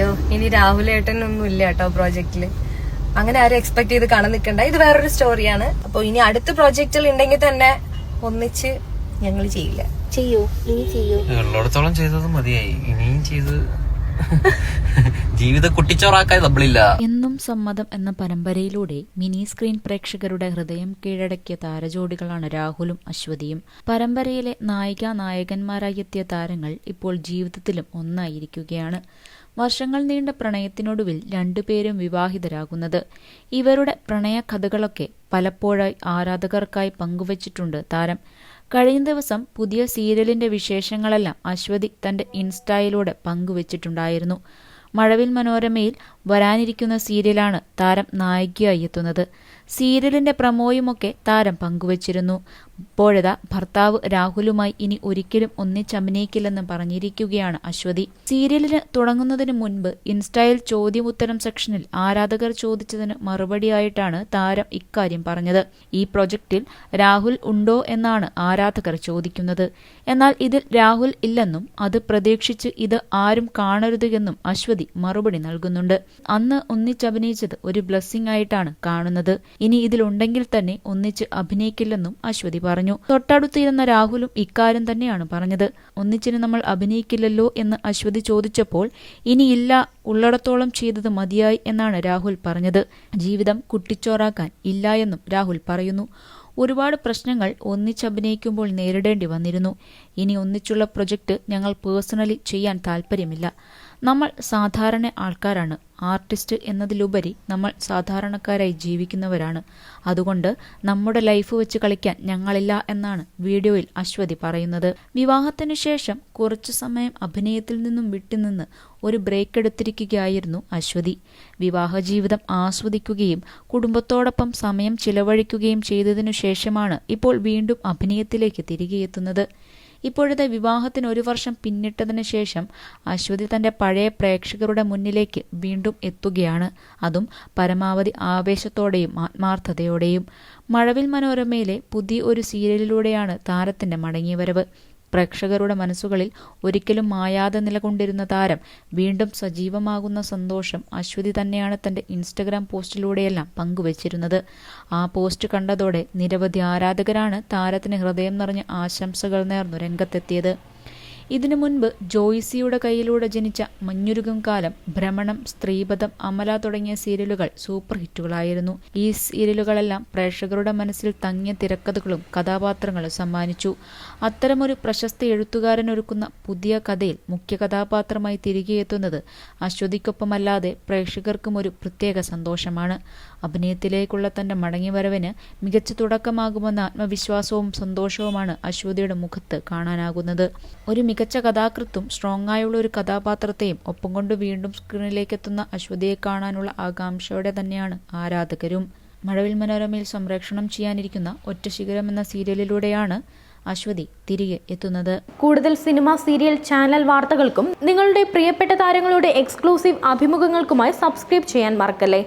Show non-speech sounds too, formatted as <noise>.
അയ്യോ ഇനി രാഹുലേട്ടനൊന്നും ഇല്ല കേട്ടോ പ്രോജക്റ്റിൽ അങ്ങനെ ആരും എക്സ്പെക്ട് ചെയ്ത് കാണാൻ നിൽക്കണ്ട ഇത് വേറൊരു സ്റ്റോറിയാണ് അപ്പൊ ഇനി അടുത്ത പ്രോജക്റ്റിൽ ഉണ്ടെങ്കിൽ തന്നെ ഒന്നിച്ച് ഞങ്ങൾ ചെയ്യില്ല. ചെയ്യൂ. ഇനി ചെയ്യൂ. ഉള്ളിടത്തോളം ചെയ്തത് മതിയായി. ഇനിയും ചെയ്ത് <laughs> ജീവിത കുട്ടിച്ചോറാക്കാൻ നമ്മളില്ല. എന്നും സമ്മതം എന്ന പരമ്പരയിലൂടെ മിനി സ്ക്രീൻ പ്രേക്ഷകരുടെ ഹൃദയം കീഴടക്കിയ താരജോഡികളാണ് രാഹുലും അശ്വതിയും. പരമ്പരയിലെ നായിക നായകന്മാരായി എത്തിയ താരങ്ങൾ ഇപ്പോൾ ജീവിതത്തിലും ഒന്നായിരിക്കുകയാണ്. വർഷങ്ങൾ നീണ്ട പ്രണയത്തിനൊടുവിൽ രണ്ടുപേരും വിവാഹിതരാകുന്നത്. ഇവരുടെ പ്രണയ കഥകളൊക്കെ പലപ്പോഴായി ആരാധകർക്കായി പങ്കുവച്ചിട്ടുണ്ട് താരം. കഴിഞ്ഞ ദിവസം പുതിയ സീരിയലിന്റെ വിശേഷങ്ങളെല്ലാം അശ്വതി തന്റെ ഇൻസ്റ്റയിലൂടെ പങ്കുവച്ചിട്ടുണ്ടായിരുന്നു. മഴവിൽ മനോരമയിൽ വരാനിരിക്കുന്ന സീരിയലാണ് താരം നായികയായി എത്തുന്നത്. സീരിയലിന്റെ പ്രമോയുമൊക്കെ താരം പങ്കുവച്ചിരുന്നു. ഇപ്പോഴത ഭർത്താവ് രാഹുലുമായി ഇനി ഒരിക്കലും ഒന്നിച്ചഭിനയിക്കില്ലെന്ന് പറഞ്ഞിരിക്കുകയാണ് അശ്വതി. സീരിയലിന് തുടങ്ങുന്നതിന് മുൻപ് ഇൻസ്റ്റയിൽ ചോദ്യമുത്തരം സെക്ഷനിൽ ആരാധകർ ചോദിച്ചതിന് മറുപടിയായിട്ടാണ് താരം ഇക്കാര്യം പറഞ്ഞത്. ഈ പ്രൊജക്റ്റിൽ രാഹുൽ ഉണ്ടോ എന്നാണ് ആരാധകർ ചോദിക്കുന്നത്. എന്നാൽ ഇതിൽ രാഹുൽ ഇല്ലെന്നും അത് പ്രതീക്ഷിച്ച് ഇത് ആരും കാണരുത് എന്നും അശ്വതി മറുപടി നൽകുന്നുണ്ട്. അന്ന് ഒന്നിച്ചഭിനയിച്ചത് ഒരു ബ്ലെസ്സിംഗ് ആയിട്ടാണ് കാണുന്നത്. ഇനി ഇതിലുണ്ടെങ്കിൽ തന്നെ ഒന്നിച്ച് അഭിനയിക്കില്ലെന്നും അശ്വതി പറഞ്ഞു. തൊട്ടടുത്തിരുന്ന രാഹുലും ഇക്കാര്യം തന്നെയാണ് പറഞ്ഞത്. ഒന്നിച്ചിന് നമ്മൾ അഭിനയിക്കില്ലല്ലോ എന്ന് അശ്വതി ചോദിച്ചപ്പോൾ ഇനിയില്ല ഉള്ളിടത്തോളം ചെയ്തത് മതിയായി എന്നാണ് രാഹുൽ പറഞ്ഞത്. ജീവിതം കുട്ടിച്ചോറാക്കാൻ ഇല്ല എന്നും രാഹുൽ പറയുന്നു. ഒരുപാട് പ്രശ്നങ്ങൾ ഒന്നിച്ചഭിനയിക്കുമ്പോൾ നേരിടേണ്ടി വന്നിരുന്നു. ഇനി ഒന്നിച്ചുള്ള പ്രൊജക്ട് ഞങ്ങൾ പേഴ്സണലി ചെയ്യാൻ താല്പര്യമില്ല നമ്മൾ സാധാരണ ആൾക്കാരാണ്. ആർട്ടിസ്റ്റ് എന്നതിലുപരി നമ്മൾ സാധാരണക്കാരായി ജീവിക്കുന്നവരാണ്. അതുകൊണ്ട് നമ്മുടെ ലൈഫ് വെച്ച് കളിക്കാൻ ഞങ്ങളില്ല എന്നാണ് വീഡിയോയിൽ അശ്വതി പറയുന്നത്. വിവാഹത്തിനു ശേഷം കുറച്ചു സമയം അഭിനയത്തിൽ നിന്നും വിട്ടുനിന്ന് ഒരു ബ്രേക്ക് എടുത്തിരിക്കുകയായിരുന്നു അശ്വതി. വിവാഹ ജീവിതം ആസ്വദിക്കുകയും കുടുംബത്തോടൊപ്പം സമയം ചിലവഴിക്കുകയും ചെയ്തതിനു ശേഷമാണ് ഇപ്പോൾ വീണ്ടും അഭിനയത്തിലേക്ക് തിരികെ എത്തുന്നത് ഇപ്പോഴത്തെ വിവാഹത്തിന് ഒരു വർഷം പിന്നിട്ടതിന് ശേഷം അശ്വതി തന്റെ പഴയ പ്രേക്ഷകരുടെ മുന്നിലേക്ക് വീണ്ടും എത്തുകയാണ്. അതും പരമാവധി ആവേശത്തോടെയും ആത്മാർത്ഥതയോടെയും. മഴവിൽ മനോരമയിലെ പുതിയ ഒരു സീരിയലിലൂടെയാണ് താരത്തിന്റെ മടങ്ങിവരവ്. പ്രേക്ഷകരുടെ മനസ്സുകളിൽ ഒരിക്കലും മായാതെ നിലകൊണ്ടിരുന്ന താരം വീണ്ടും സജീവമാകുന്ന സന്തോഷം അശ്വതി തന്നെയാണ് തന്റെ ഇൻസ്റ്റഗ്രാം പോസ്റ്റിലൂടെയെല്ലാം പങ്കുവച്ചിരുന്നത്. ആ പോസ്റ്റ് കണ്ടതോടെ നിരവധി ആരാധകരാണ് താരത്തിന് ഹൃദയം നിറഞ്ഞ ആശംസകൾ നേർന്നു രംഗത്തെത്തിയത്. ഇതിനു മുൻപ് ജോയ്സിയുടെ കയ്യിലൂടെ ജനിച്ച മഞ്ഞുരുകം കാലം ഭ്രമണം സ്ത്രീപഥം അമല തുടങ്ങിയ സീരിയലുകൾ സൂപ്പർ ഹിറ്റുകളായിരുന്നു. ഈ സീരിയലുകളെല്ലാം പ്രേക്ഷകരുടെ മനസ്സിൽ തങ്ങിയ തിരക്കഥകളും കഥാപാത്രങ്ങളും സമ്മാനിച്ചു. അത്തരമൊരു പ്രശസ്ത എഴുത്തുകാരനൊരുക്കുന്ന പുതിയ കഥയിൽ മുഖ്യ കഥാപാത്രമായി തിരികെ എത്തുന്നത് അശ്വതിക്കൊപ്പമല്ലാതെ പ്രേക്ഷകർക്കും ഒരു പ്രത്യേക സന്തോഷമാണ്. അഭിനയത്തിലേക്കുള്ള തന്റെ മടങ്ങിവരവിന് മികച്ച തുടക്കമാകുമെന്ന ആത്മവിശ്വാസവും സന്തോഷവുമാണ് അശ്വതിയുടെ മുഖത്ത് കാണാനാകുന്നത്. ഒരു മികച്ച കഥാകൃത്തും സ്ട്രോങ് ആയുള്ള ഒരു കഥാപാത്രത്തെയും ഒപ്പം കൊണ്ട് വീണ്ടും സ്ക്രീനിലേക്ക് എത്തുന്ന അശ്വതിയെ കാണാനുള്ള ആകാംക്ഷയോടെ തന്നെയാണ് ആരാധകരും. മഴവിൽ മനോരമയിൽ സംരക്ഷണം ചെയ്യാനിരിക്കുന്ന ഒറ്റ ശിഖരം എന്ന സീരിയലിലൂടെയാണ് അശ്വതി തിരികെ എത്തുന്നത്. കൂടുതൽ സിനിമ സീരിയൽ ചാനൽ വാർത്തകൾക്കും നിങ്ങളുടെ പ്രിയപ്പെട്ട താരങ്ങളുടെ എക്സ്ക്ലൂസീവ് അഭിമുഖങ്ങൾക്കുമായി സബ്സ്ക്രൈബ് ചെയ്യാൻ മറക്കല്ലേ?